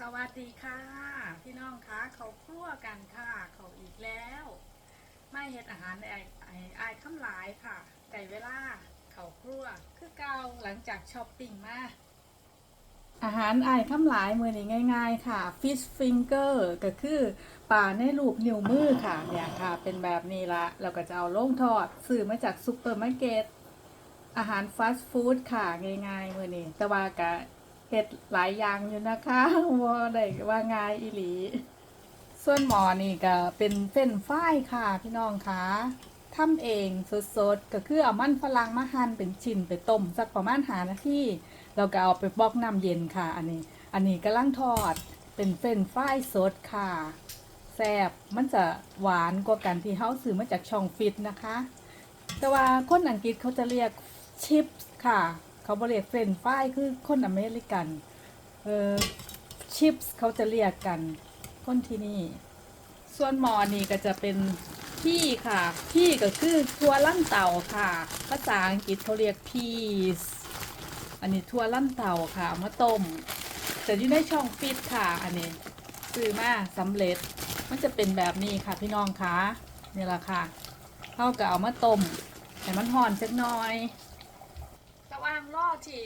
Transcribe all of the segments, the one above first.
สวัสดีค่ะ พี่น้องคะเขาครั่วกันค่ะ เขาอีกแล้วไม่เฮ็ดอาหารในไอ้ไอ้ไอ้ายคำหลายค่ะไก่เวลาเขาครั่วคือเก่าหลังจากช้อปปิ้งมาอาหารไอ้ายคำหลายมือนี้ง่าย ๆ ค่ะ fish finger ก็คือปลาในรูปนิ้วมือค่ะเนี่ยค่ะ เป็นแบบนี้ละเราก็จะเอาลงทอดซื้อมาจากซูเปอร์มาร์เก็ตอาหารฟาสต์ฟู้ดค่ะง่ายๆมือนี้แต่ว่ากะ เฮ็ดหลายอย่างอยู่นะคะว่าได้ว่าง่ายอีหลี ส่วนหมอนี่ก็เป็นเฟ้นฝ้ายค่ะพี่น้องคะทำเองสดๆ ก็คือเอามันฝรั่งมาหั่นเป็นชิ้นไปต้มสักประมาณหานาทีแล้วก็เอาไปบอกน้ำเย็นค่ะ อันนี้ อันนี้กำลังทอดเป็นเฟ้นฝ้ายสดค่ะแซ่บมันจะหวานกว่ากันที่เฮาซื้อมาจากช่องฟิตนะคะ แต่ว่าคนอังกฤษเขาจะเรียกชิปค่ะ เขาบ่เรียกเฟรนฟรายคือคนอเมริกันเออชิปส์เขาจะเรียกกัน คนที่นี่ ส่วนหมอนี่ก็จะเป็นพี่ค่ะ พี่ก็คือทัวลั่นเต่าค่ะ ภาษาอังกฤษเขาเรียก peas อันนี้ทัวลั่นเต่าค่ะมาต้มแต่อยู่ในช่องฟิตค่ะ อันนี้ซื้อมาสำเร็จ มันจะเป็นแบบนี้ค่ะพี่น้องคะนี่แหละค่ะเขาก็เอามาต้มให้มันห่อนสักหน่อย ระหว่างรอที่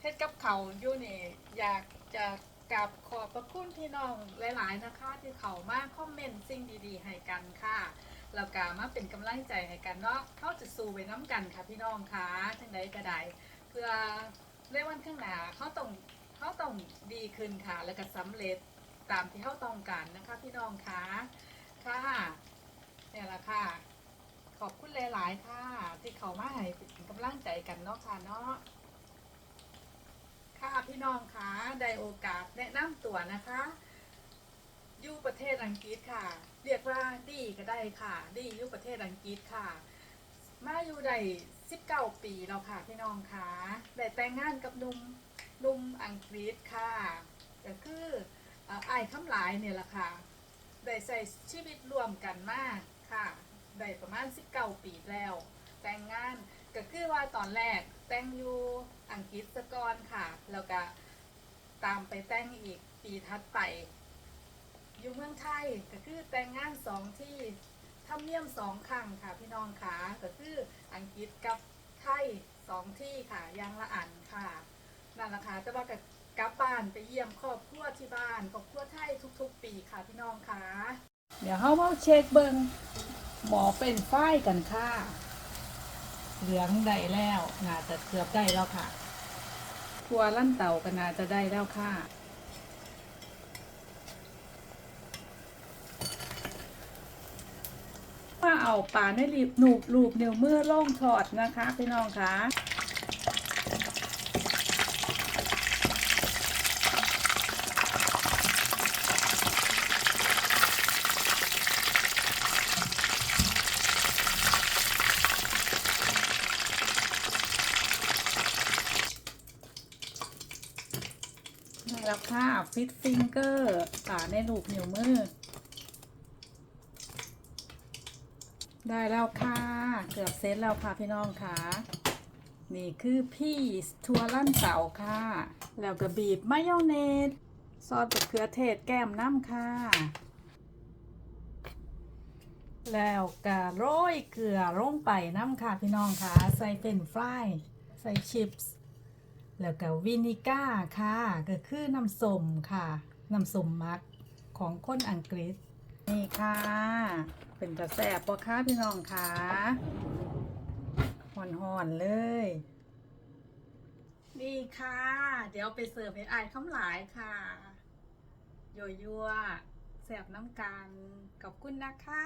เฮ็ดกับเขาอยู่นี่อยากจะกราบขอบพระคุณพี่น้องหลาย ๆ นะคะ ที่เขามาคอมเมนต์สิ่งดี ๆ ให้กันค่ะแล้วก็มาเป็นกำลังใจให้กันเนาะเข้าจะสู้ไปน้ำกันค่ะพี่น้องค่ะทั้งใดก็ได้เพื่อในวันข้างหน้าเขาต้องเขาต้องดีขึ้นค่ะ แล้วก็สำเร็จตามที่เขาต้องการนะคะ พี่น้องค่ะค่ะเนี่ยละค่ะ อบคุณหลาย ๆ ค่ะ ที่เขามาให้กำลังใจกันเนาะค่ะเนาะค่ะพี่น้องคะได้โอกาสแนะนำตัวนะคะอยู่ประเทศอังกฤษค่ะ เรียกว่าดีก็ได้ค่ะ ดีอยู่ประเทศอังกฤษค่ะ มาอยู่ได้19 ปีแล้วค่ะพี่น้องคะได้แต่งงานกับนุ่มนุ่มอังกฤษค่ะก็คือเอ่อไอ้ายคำหลายเนี่ยแหละค่ะได้ใช้ชีวิตร่วมกันมากค่ะ ได้ประมาณ19ปีแล้ว แต่งงานก็คือว่าตอนแรกแต่งอยู่อังกฤษซะก่อนค่ะ แล้วก็ตามไปแต่งอีกปีถัดไป อยู่เมืองไทยก็คือแต่งงานสองที่ทำเนียมสองครั้งค่ะพี่น้องค่ะก็คืออังกฤษกับไทยสองที่ค่ะยางละอันค่ะนั่นแหละค่ะแต่ว่ากับกลับบ้านไปเยี่ยมครอบครัวที่บ้านครอบครัวไทยทุก ๆ ปีค่ะพี่น้องค่ะ เดี๋ยวเขามาเช็คเบิง หมอเป็นฝ้ายกันค่ะ เหลืองได้แล้วน่าจะเกือบได้แล้วค่ะทัวลั่นเต่าก็น่าจะได้แล้วค่ะว่าเอาปลาในรีบหนูบรูปนิ้วมือล่องถอดนะคะพี่น้องคะ แล้วค่ะฟิตฟิงเกอร์ป่าในรูปนิ้วมือ ได้แล้วค่ะ เกือบเซตแล้วค่ะพี่น้องค่ะ นี่คือพี่ทัวลั่นเสาค่ะ แล้วก็บีบมายองเนสซอสมะเขือเทศแก้มน้ำค่ะ แล้วก็โรยเกลือลงไปน้ำค่ะพี่น้องค่ะ ใส่เป็นฟราย ใส่ชิปส์ แล้วก็วินิก้าค่ะ ก็คือน้ำส้มค่ะน้ำส้มมักของคนอังกฤษ นี่ค่ะ เป็นกระแสบปะคะพี่น้องค่ะห่อนๆเลย นี่ค่ะ เดี๋ยวไปเสิร์ฟให้อายคำหลายค่ะยัวยัวแสบน้ำกันขอบคุณนะคะ